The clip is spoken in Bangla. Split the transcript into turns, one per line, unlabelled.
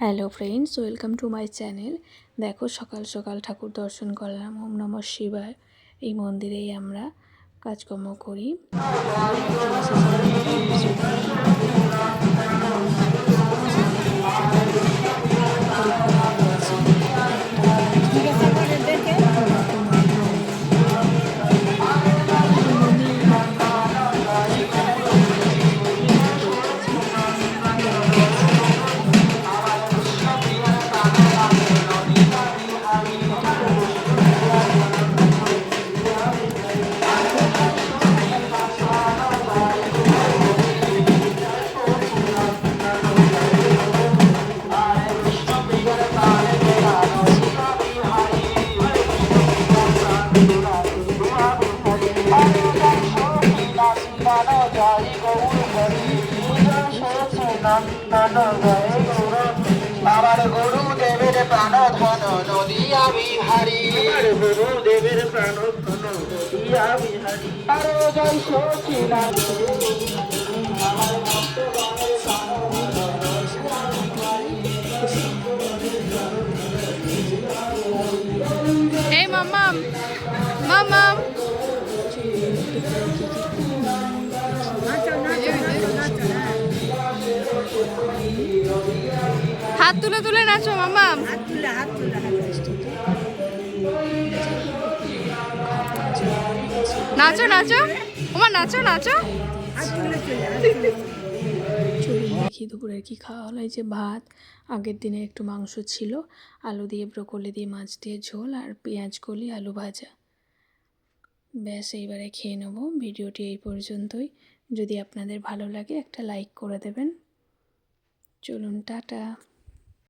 Hello friends welcome to my channel দেখো, সকাল সকাল ঠাকুর দর্শন করলাম। ওম নম শিবায়। এই মন্দিরেই আমরা কাজকর্ম করি।
আমার গুরুদেবের প্রাণ ধন নদিয়া বিহারী আমার গুরুদেবের প্রাণ ধন নদিয়া বিহারী আরও জয় সচিনাথ
Hey, Mama. Mama. হাত তুলে তুলে নাচো মামা। নাচো নাচো। ওমা নাচো নাচো।
চলুন দেখি দুপুরের কি খাওয়া হলো। এই যে ভাত আগের দিনে একটু মাংস ছিল আলু দিয়ে ব্রোকলি দিয়ে মাছ দিয়ে ঝোল আর পেঁয়াজ কলি আলু ভাজা। ব্যাস এইবারে খেয়ে নেব। ভিডিওটি এই পর্যন্তই। যদি আপনাদের ভালো লাগে একটা লাইক করে দেবেন। চলুন টাটা।